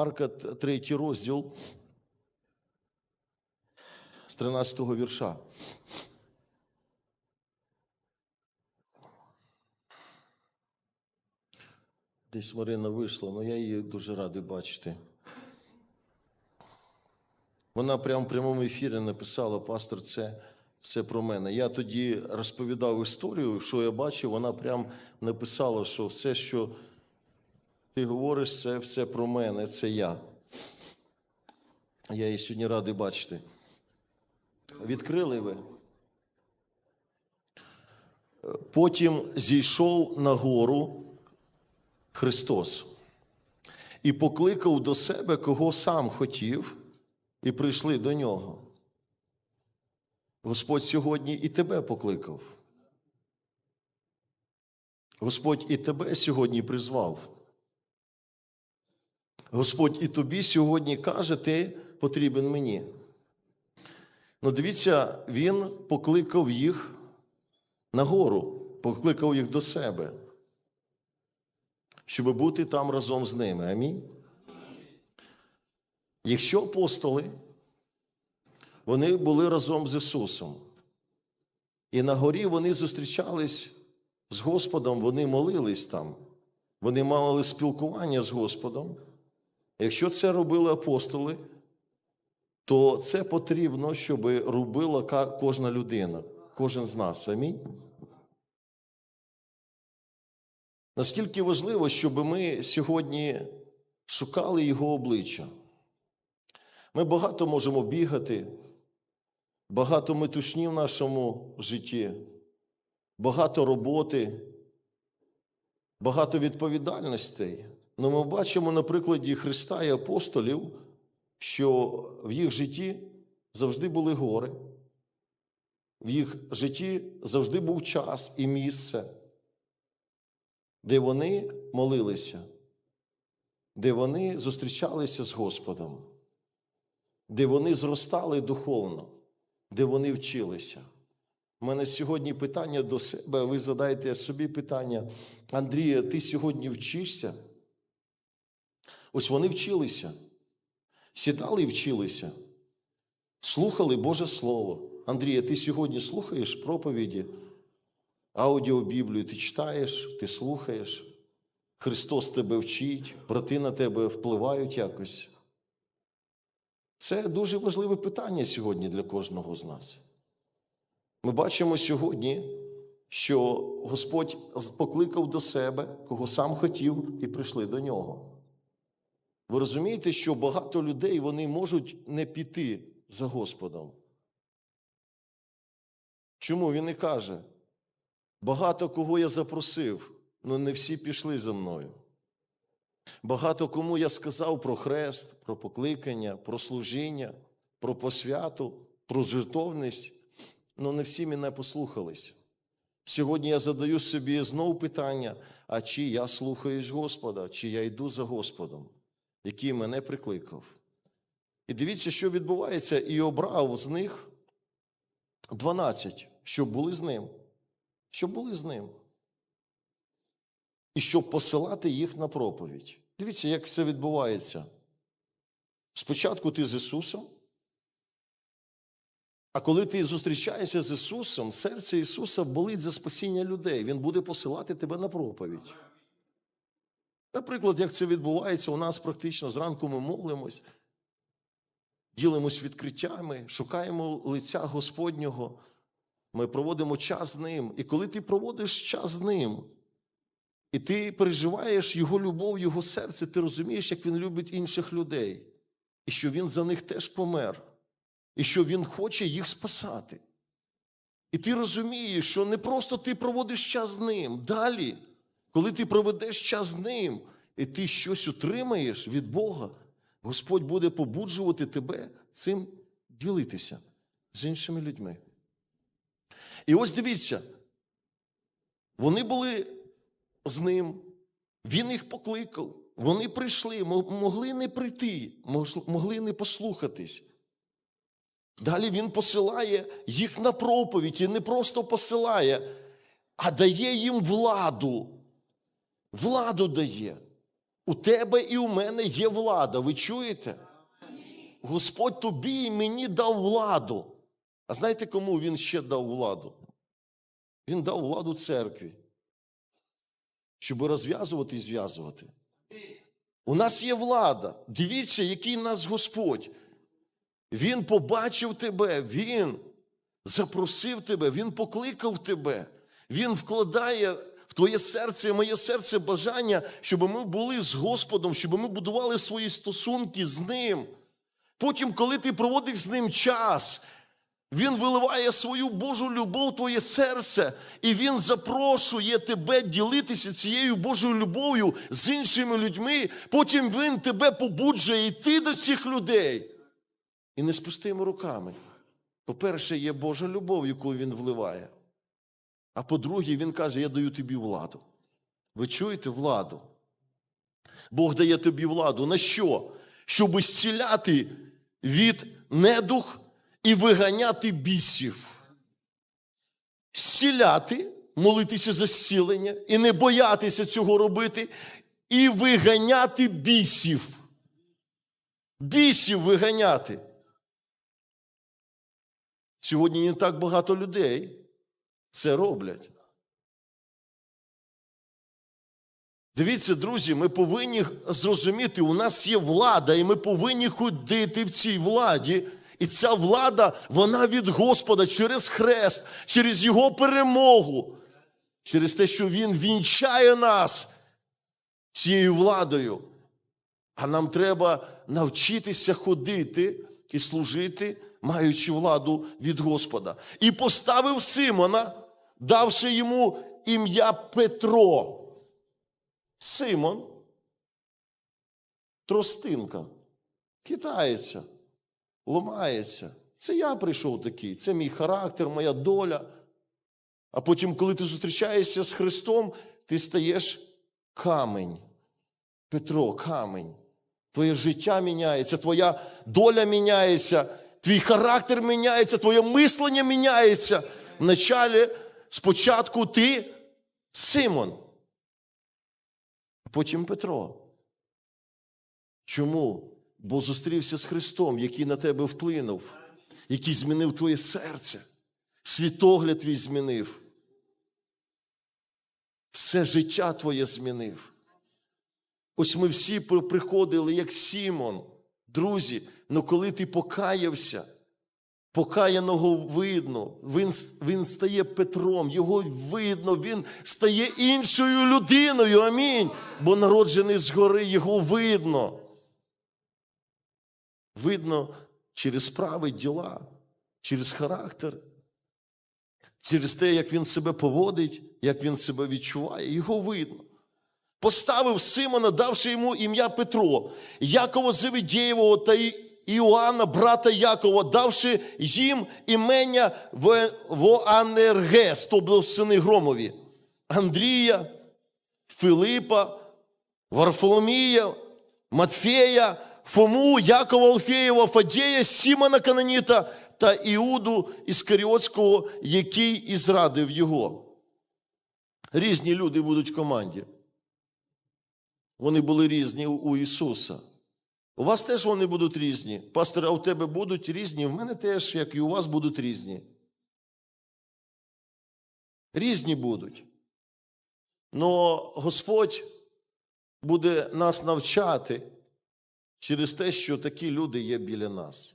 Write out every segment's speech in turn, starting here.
Марка, т- третій розділ з 13 вірша. Десь Марина вийшла, але я її дуже радий бачити. Вона прямо в прямому ефірі написала, пастор, це все про мене. Я тоді розповідав історію, що я бачив, вона прям написала, що все, що ти говориш, це все про мене, це я. Я її сьогодні радий бачити. Відкрили ви. Потім зійшов на гору Христос і покликав до себе, кого сам хотів, і прийшли до нього. Господь сьогодні і тебе покликав. Господь і тебе сьогодні призвав. Господь і тобі сьогодні каже, ти потрібен мені. Ну, дивіться, він покликав їх на гору, покликав їх до себе, щоб бути там разом з ними. Амінь. Якщо апостоли, вони були разом з Ісусом, і на горі вони зустрічались з Господом, вони молились там, вони мали спілкування з Господом. Якщо це робили апостоли, то це потрібно, щоб робила кожна людина, кожен з нас. Амінь. Наскільки важливо, щоб ми сьогодні шукали Його обличчя. Ми багато можемо бігати, багато метушні в нашому житті, багато роботи, багато відповідальностей. Але ми бачимо на прикладі Христа і апостолів, що в їх житті завжди були гори, в їх житті завжди був час і місце, де вони молилися, де вони зустрічалися з Господом, де вони зростали духовно, де вони вчилися. У мене сьогодні питання до себе, ви задайте собі питання, Андрія, ти сьогодні вчишся? Ось вони вчилися, сідали і вчилися, слухали Боже Слово. Андрія, ти сьогодні слухаєш проповіді, аудіобіблію, ти читаєш, ти слухаєш, Христос тебе вчить, брати на тебе впливають якось. Це дуже важливе питання сьогодні для кожного з нас. Ми бачимо сьогодні, що Господь покликав до себе, кого сам хотів, і прийшли до нього. Ви розумієте, що багато людей вони можуть не піти за Господом. Чому він не каже? Багато кого я запросив, але не всі пішли за мною. Багато кому я сказав про хрест, про покликання, про служіння, про посвяту, про жертовність, але не всі мене послухались. Сьогодні я задаю собі знову питання: а чи я слухаюсь Господа, чи я йду за Господом, який мене прикликав? І дивіться, що відбувається, і обрав з них 12, щоб були з ним. Щоб були з ним. І щоб посилати їх на проповідь. Дивіться, як це відбувається. Спочатку ти з Ісусом, а коли ти зустрічаєшся з Ісусом, серце Ісуса болить за спасіння людей. Він буде посилати тебе на проповідь. Наприклад, як це відбувається у нас практично зранку ми молимось, ділимось відкриттями, шукаємо лиця Господнього, ми проводимо час з ним. І коли ти проводиш час з ним, і ти переживаєш Його любов, Його серце, ти розумієш, як Він любить інших людей, і що Він за них теж помер, і що Він хоче їх спасати. І ти розумієш, що не просто ти проводиш час з ним. Далі, коли ти проведеш час з ним, і ти щось отримаєш від Бога, Господь буде побуджувати тебе цим ділитися з іншими людьми. І ось дивіться, вони були з ним, він їх покликав, вони прийшли, могли не прийти, могли не послухатись. Далі він посилає їх на проповідь і не просто посилає, а дає їм владу. Владу дає. У тебе і у мене є влада. Ви чуєте? Господь тобі і мені дав владу. А знаєте, кому він ще дав владу? Він дав владу церкві, щоб розв'язувати і зв'язувати. У нас є влада. Дивіться, який нас Господь. Він побачив тебе, Він запросив тебе, Він покликав тебе. Він вкладає в твоє серце і моє серце бажання, щоб ми були з Господом, щоб ми будували свої стосунки з Ним. Потім, коли ти проводиш з ним час, він виливає свою Божу любов в твоє серце, і Він запрошує тебе ділитися цією Божою любов'ю з іншими людьми. Потім Він тебе побуджує йти до цих людей. І не з пустими руками. По-перше, є Божа любов, яку Він вливає. А по-друге, Він каже: Я даю тобі владу. Ви чуєте владу? Бог дає тобі владу. На що? Щоб зціляти від недух і виганяти бісів. Зціляти, молитися за зцілення і не боятися цього робити, і виганяти бісів. Бісів виганяти. Сьогодні не так багато людей це роблять. Дивіться, друзі, ми повинні зрозуміти, у нас є влада, і ми повинні ходити в цій владі. І ця влада, вона від Господа через хрест, через Його перемогу, через те, що Він вінчає нас цією владою. А нам треба навчитися ходити і служити, маючи владу від Господа. І поставив Симона, давши йому ім'я Петро. Симон, тростинка, хитається, ломається. Це я прийшов такий, це мій характер, моя доля. А потім, коли ти зустрічаєшся з Христом, ти стаєш камень. Петро, камень. Твоє життя міняється, твоя доля міняється, твій характер міняється, твоє мислення міняється. Вначалі, спочатку ти Симон потім Петро. Чому? Бо зустрівся з Христом, який на тебе вплинув, який змінив твоє серце, світогляд твій змінив. Все життя твоє змінив. Ось ми всі приходили, як Сімон, друзі, але коли ти покаявся, Покаяного видно, він, він стає Петром, його видно, він стає іншою людиною. Амінь. Бо народжений згори, його видно. Видно через справи, діла, через характер, через те, як він себе поводить, як він себе відчуває, його видно. Поставив Симона, давши йому ім'я Петро, Якова Завідєєвого та Іоанна, брата Якова, давши їм імення Во- Воанергес, тобто сини Громові, Андрія, Филипа, Варфоломія, Матфея, Фому, Якова Алфеєва, Фадєя, Сімона Кананіта та Іуду Іскаріотського, який і зрадив його. Різні люди будуть в команді. Вони були різні у Ісуса. У вас теж вони будуть різні. Пастор, а у тебе будуть різні, в мене теж, як і у вас, будуть різні. Різні будуть. Но Господь буде нас навчати через те, що такі люди є біля нас.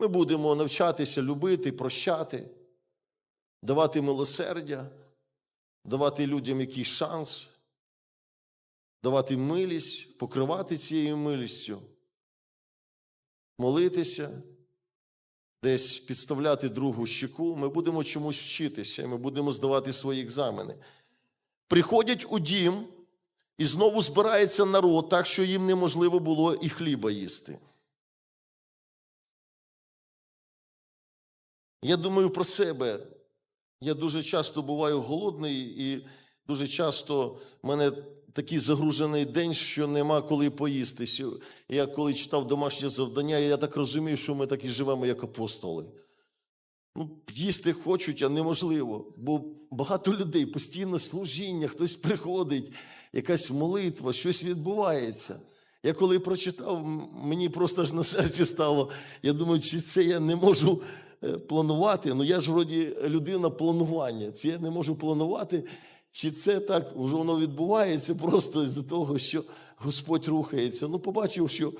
Ми будемо навчатися любити, прощати, давати милосердя, давати людям якийсь шанс давати милість, покривати цією милістю, молитися, десь підставляти другу щеку. Ми будемо чомусь вчитися, і ми будемо здавати свої екзамени. Приходять у дім, і знову збирається народ, так що їм неможливо було і хліба їсти. Я думаю про себе. Я дуже часто буваю голодний, і дуже часто мене такий загружений день, що нема коли поїстись. Я коли читав домашнє завдання, я так розумію, що ми так і живемо, як апостоли. Ну, їсти хочуть, а неможливо. Бо багато людей постійно служіння, хтось приходить, якась молитва, щось відбувається. Я коли прочитав, мені просто ж на серці стало. Я думаю, чи це я не можу е, планувати. Ну я ж вроді людина планування. Чи я не можу планувати, чи це так вже воно відбувається просто з-за того, що Господь рухається. Ну, побачив, що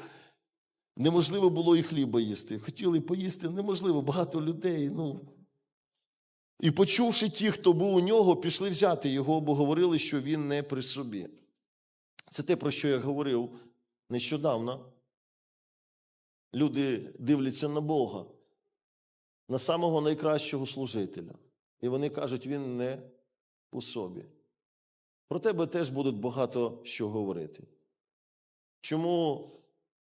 неможливо було і хліба їсти. Хотіли поїсти, неможливо, багато людей. Ну. І почувши ті, хто був у нього, пішли взяти його, бо говорили, що він не при собі. Це те, про що я говорив нещодавно. Люди дивляться на Бога, на самого найкращого служителя. І вони кажуть, він не у собі. Про тебе теж будуть багато що говорити. Чому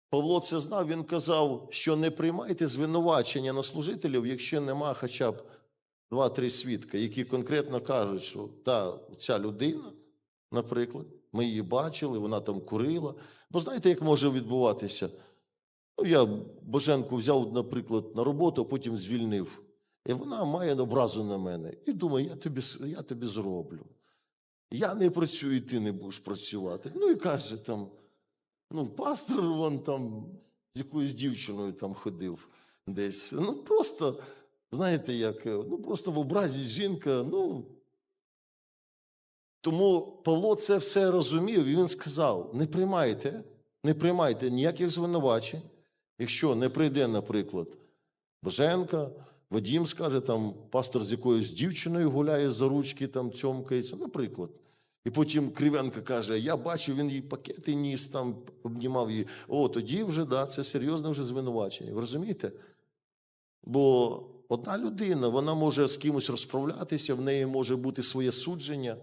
Павло це знав? Він казав, що не приймайте звинувачення на служителів, якщо нема хоча б два-три свідка, які конкретно кажуть, що та, ця людина, наприклад, ми її бачили, вона там курила. Бо знаєте, як може відбуватися? Ну, я Боженку взяв, наприклад, на роботу, а потім звільнив. І вона має образу на мене. І думає, я тобі, я тобі зроблю. Я не працюю, і ти не будеш працювати. Ну і каже там, ну, пастор вон там з якоюсь дівчиною там ходив десь. Ну, просто, знаєте, як, е, ну просто в образі жінка, ну. Тому Павло це все розумів, і він сказав: не приймайте, не приймайте ніяких звинувачень, якщо не прийде, наприклад, Боженка, Вадім скаже, там пастор з якоюсь дівчиною гуляє за ручки, там цьомкається, наприклад. І потім Кривенко каже: Я бачив, він їй пакети ніс, там обнімав її. О, тоді вже да, це серйозне вже звинувачення. Ви розумієте? Бо одна людина, вона може з кимось розправлятися, в неї може бути своє судження,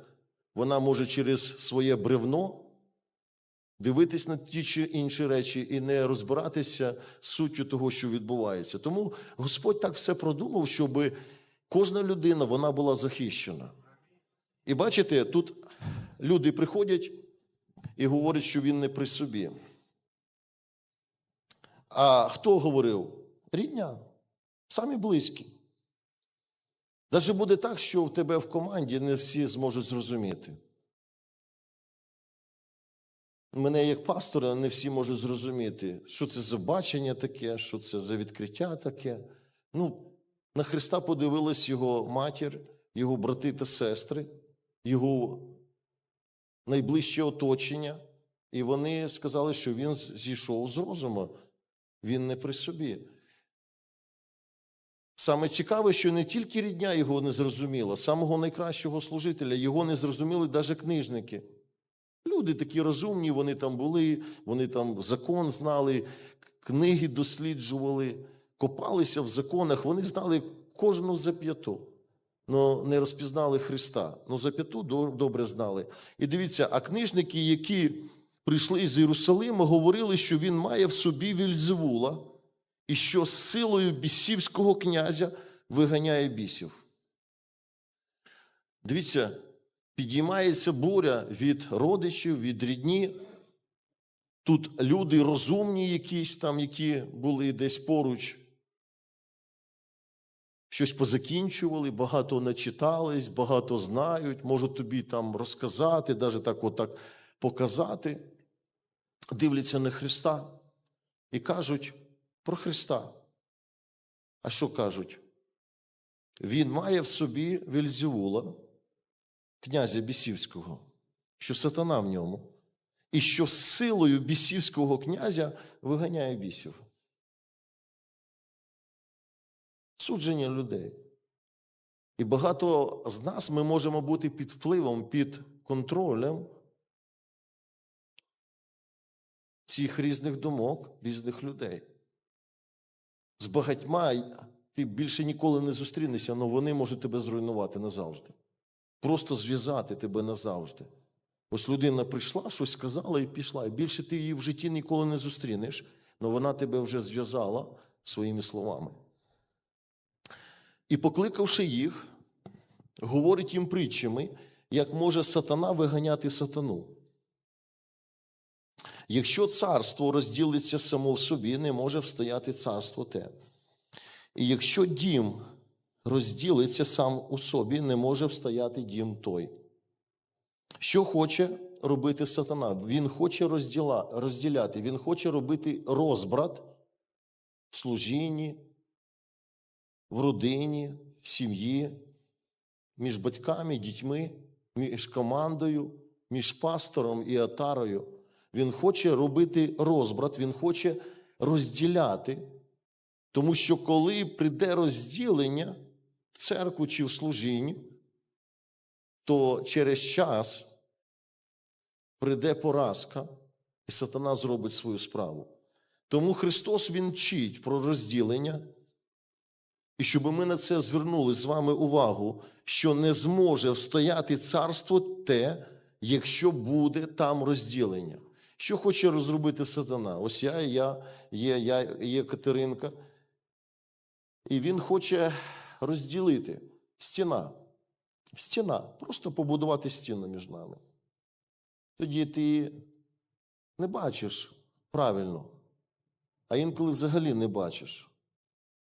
вона може через своє бревно дивитись на ті чи інші речі і не розбиратися суттю того, що відбувається. Тому Господь так все продумав, щоб кожна людина вона була захищена. І бачите, тут люди приходять і говорять, що він не при собі. А хто говорив? Рідня, самі близькі. Даже буде так, що в тебе в команді не всі зможуть зрозуміти. Мене як пастора не всі можуть зрозуміти, що це за бачення таке, що це за відкриття таке. Ну, на Христа подивилась його матір, його брати та сестри, його найближче оточення, і вони сказали, що він зійшов з розуму, він не при собі. Саме цікаве, що не тільки рідня його не зрозуміла, самого найкращого служителя, його не зрозуміли навіть книжники. Люди такі розумні, вони там були, вони там закон знали, книги досліджували, копалися в законах, вони знали кожну зап'яту, але не розпізнали Христа. Ну, зап'яту добре знали. І дивіться, а книжники, які прийшли з Єрусалима, говорили, що він має в собі Вільзевула, і що з силою бісівського князя виганяє бісів. Дивіться, підіймається буря від родичів, від рідні. Тут люди розумні, якісь там, які були десь поруч, щось позакінчували, багато начитались, багато знають, можуть тобі там розказати, навіть так отак показати. Дивляться на Христа і кажуть про Христа. А що кажуть? Він має в собі Вельзевула, князя Бісівського, що сатана в ньому, і що силою бісівського князя виганяє бісів. Судження людей. І багато з нас ми можемо бути під впливом, під контролем цих різних думок, різних людей. З багатьма ти більше ніколи не зустрінешся, але вони можуть тебе зруйнувати назавжди. Просто зв'язати тебе назавжди. Ось людина прийшла, щось сказала і пішла. І більше ти її в житті ніколи не зустрінеш, але вона тебе вже зв'язала своїми словами. І покликавши їх, говорить їм притчами, як може сатана виганяти сатану. Якщо царство розділиться само в собі, не може встояти царство те. І якщо дім розділиться сам у собі, не може встояти дім той. Що хоче робити сатана? Він хоче розділа, розділяти, він хоче робити розбрат в служінні, в родині, в сім'ї, між батьками, дітьми, між командою, між пастором і атарою. Він хоче робити розбрат, він хоче розділяти. Тому що коли прийде розділення в церкву чи в служінні, то через час прийде поразка, і сатана зробить свою справу. Тому Христос Він вчить про розділення, і щоб ми на це звернули з вами увагу, що не зможе встояти царство те, якщо буде там розділення. Що хоче розробити сатана? Ось я, я, є, я, є Катеринка. І він хоче розділити стіна. Стіна. Просто побудувати стіну між нами. Тоді ти не бачиш правильно, а інколи взагалі не бачиш,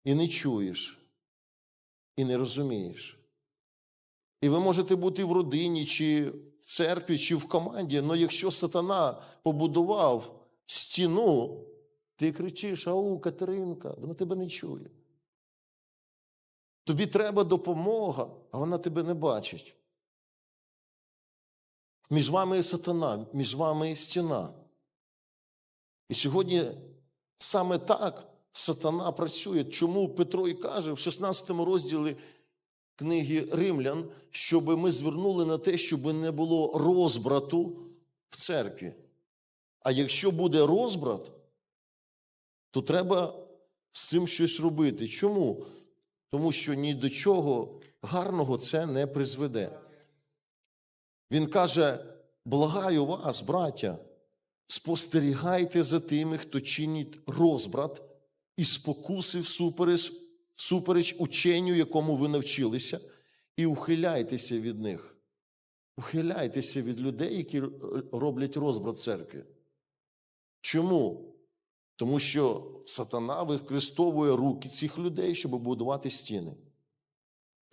і не чуєш, і не розумієш. І ви можете бути в родині, чи в церкві, чи в команді, але якщо сатана побудував стіну, ти кричиш: Ау, Катеринка, вона тебе не чує. Тобі треба допомога, а вона тебе не бачить. Між вами є сатана, між вами є стіна. І сьогодні саме так сатана працює. Чому Петро і каже в 16 розділі книги Римлян, щоб ми звернули на те, щоб не було розбрату в церкві. А якщо буде розбрат, то треба з цим щось робити. Чому? Тому що ні до чого гарного це не призведе. Він каже: благаю вас, браття, спостерігайте за тими, хто чинить розбрат і спокуси всупереч, всупереч ученню, якому ви навчилися, і ухиляйтеся від них. Ухиляйтеся від людей, які роблять розбрат церкви. Чому? Тому що сатана використовує руки цих людей, щоб будувати стіни.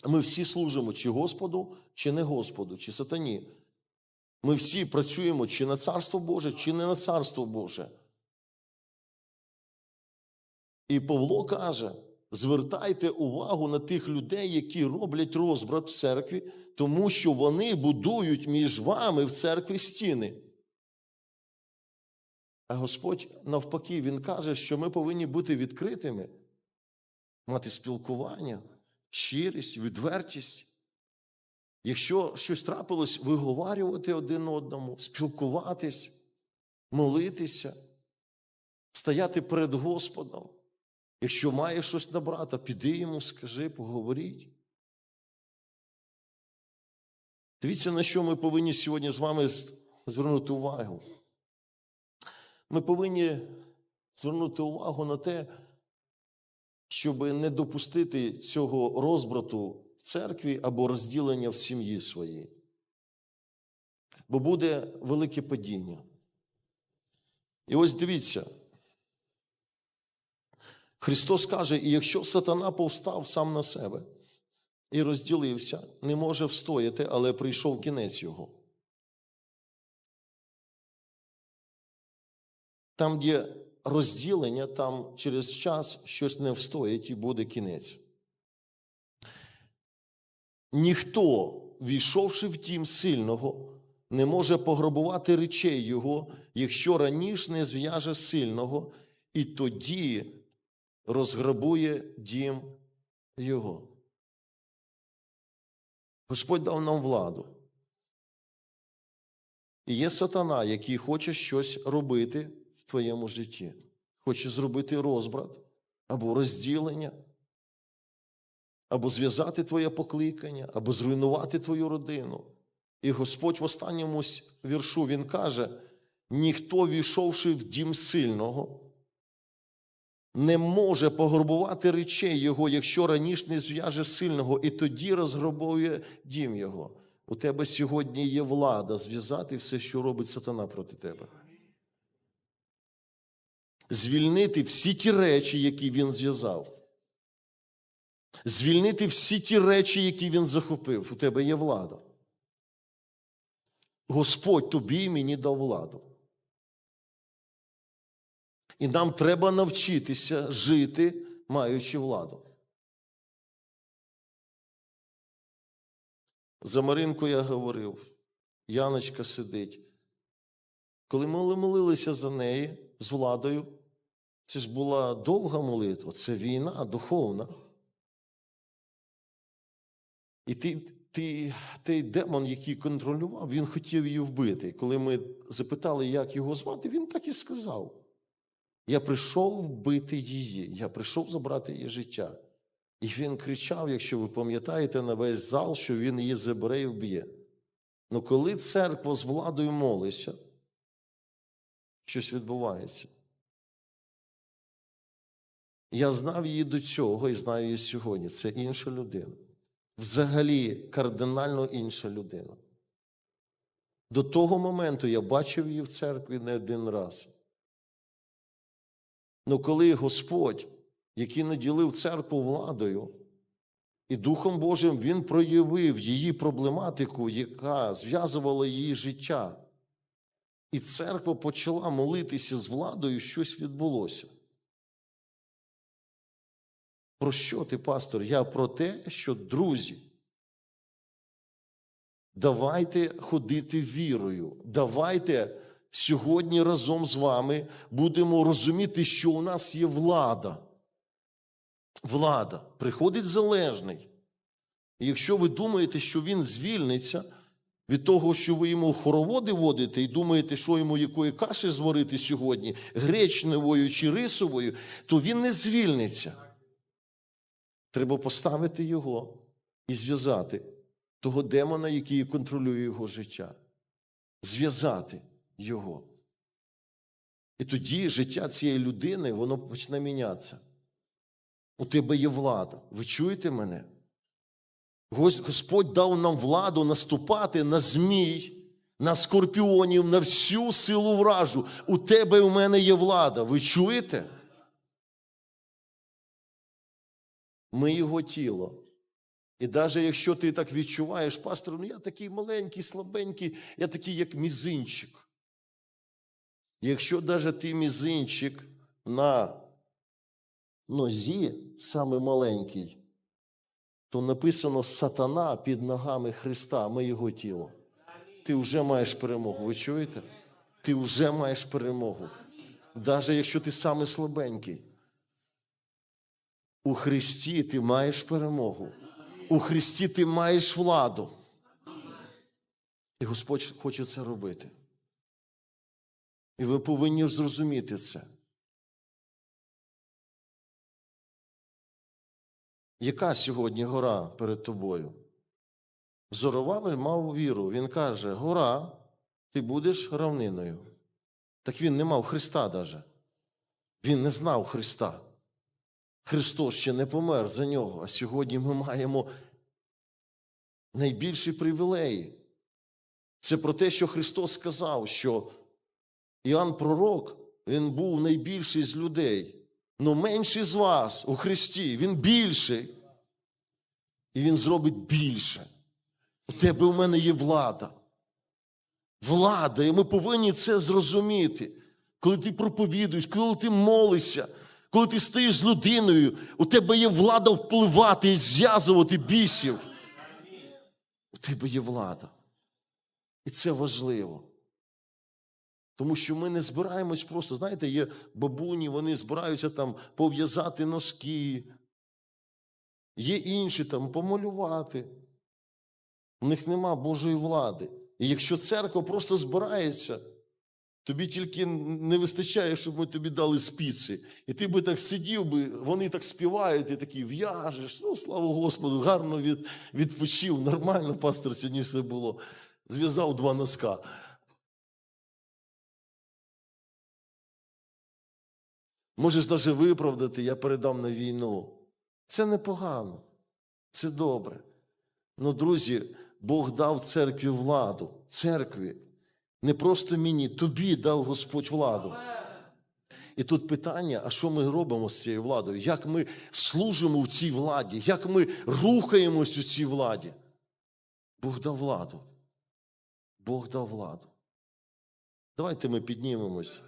Ми всі служимо чи Господу, чи не Господу, чи сатані. Ми всі працюємо чи на Царство Боже, чи не на Царство Боже. І Павло каже: звертайте увагу на тих людей, які роблять розбрат в церкві, тому що вони будують між вами в церкві стіни. А Господь навпаки, Він каже, що ми повинні бути відкритими, мати спілкування, щирість, відвертість. Якщо щось трапилось, виговарювати один одному, спілкуватись, молитися, стояти перед Господом. Якщо маєш щось на брата, піди йому, скажи, поговоріть. Дивіться, на що ми повинні сьогодні з вами звернути увагу. Ми повинні звернути увагу на те, щоб не допустити цього розбрату в церкві або розділення в сім'ї своїй. Бо буде велике падіння. І ось дивіться. Христос каже: і якщо сатана повстав сам на себе і розділився, не може встояти, але прийшов кінець його. Там, де розділення, там через час щось не встоїть і буде кінець. Ніхто, війшовши в тім сильного, не може пограбувати речей його, якщо раніше не зв'яже сильного, і тоді розграбує дім його. Господь дав нам владу. І є сатана, який хоче щось робити твоєму житті. Хоче зробити розбрат або розділення, або зв'язати твоє покликання, або зруйнувати твою родину. І Господь в останньому віршу Він каже: ніхто, війшовши в дім сильного, не може пограбувати речей його, якщо раніше не зв'яже сильного, і тоді розграбує дім його. У тебе сьогодні є влада зв'язати все, що робить сатана проти тебе. Звільнити всі ті речі, які він зв'язав. звільнити всі ті речі, які він захопив. У тебе є влада. Господь тобі і мені дав владу. І нам треба навчитися жити, маючи владу. За Маринку я говорив, Яночка сидить. Коли ми молилися за неї з владою, це ж була довга молитва, це війна духовна. І ти, ти, той демон, який контролював, він хотів її вбити. Коли ми запитали, як його звати, він так і сказав. Я прийшов вбити її, я прийшов забрати її життя. І він кричав, якщо ви пам'ятаєте, на весь зал, що він її забере і вб'є. Ну коли церква з владою молиться, щось відбувається. Я знав її до цього і знаю її сьогодні. Це інша людина. Взагалі кардинально інша людина. До того моменту я бачив її в церкві не один раз. Ну коли Господь, який наділив церкву владою, і Духом Божим Він проявив її проблематику, яка зв'язувала її життя. І церква почала молитися з владою, щось відбулося. Про що ти, пастор? Я про те, що, друзі, давайте ходити вірою. Давайте сьогодні разом з вами будемо розуміти, що у нас є влада. Влада. Приходить залежний. І якщо ви думаєте, що він звільниться від того, що ви йому хороводи водите, і думаєте, що йому якої каші зварити сьогодні, гречневою чи рисовою, то він не звільниться. Треба поставити його і зв'язати того демона, який контролює його життя. Зв'язати його. І тоді життя цієї людини воно почне мінятися. У тебе є влада. Ви чуєте мене? Господь дав нам владу наступати на змій, на скорпіонів, на всю силу вражу. У тебе і у мене є влада. Ви чуєте? Ми його тіло. І навіть якщо ти так відчуваєш, пастор, ну я такий маленький, слабенький, я такий, як мізинчик. Якщо навіть ти мізинчик на нозі, саме маленький, то написано сатана під ногами Христа, ми його тіло. Ти вже маєш перемогу. Ви чуєте? Ти вже маєш перемогу. Навіть якщо ти саме слабенький. У Христі ти маєш перемогу. У Христі ти маєш владу. І Господь хоче це робити. І ви повинні зрозуміти це. Яка сьогодні гора перед тобою? Зоровавель мав віру. Він каже: Гора, ти будеш равниною. Так він не мав Христа даже. Він не знав Христа. Христос ще не помер за нього, а сьогодні ми маємо найбільші привілеї. Це про те, що Христос сказав, що Іоанн Пророк, він був найбільший з людей. Но менший з вас у Христі, він більший. І він зробить більше. У тебе у мене є влада. Влада, і ми повинні це зрозуміти. Коли ти проповідуєш, коли ти молишся, коли ти стоїш з людиною, у тебе є влада впливати і зв'язувати бісів. У тебе є влада. І це важливо. Тому що ми не збираємось просто, знаєте, є бабуні, вони збираються там пов'язати носки, є інші там помалювати. У них нема Божої влади. І якщо церква просто збирається, тобі тільки не вистачає, щоб ми тобі дали спіці. І ти би так сидів, би, вони так співають, і такий в'яжеш. Ну, слава Господу, гарно від, відпочив. Нормально, пастор, сьогодні все було. Зв'язав два носка. Можеш навіть виправдати, я передам на війну. Це непогано, це добре. Ну, друзі, Бог дав церкві владу. Церкві. Не просто мені, тобі дав Господь владу. І тут питання: а що ми робимо з цією владою? Як ми служимо в цій владі? Як ми рухаємось у цій владі? Бог дав владу. Бог дав владу. Давайте ми піднімемось.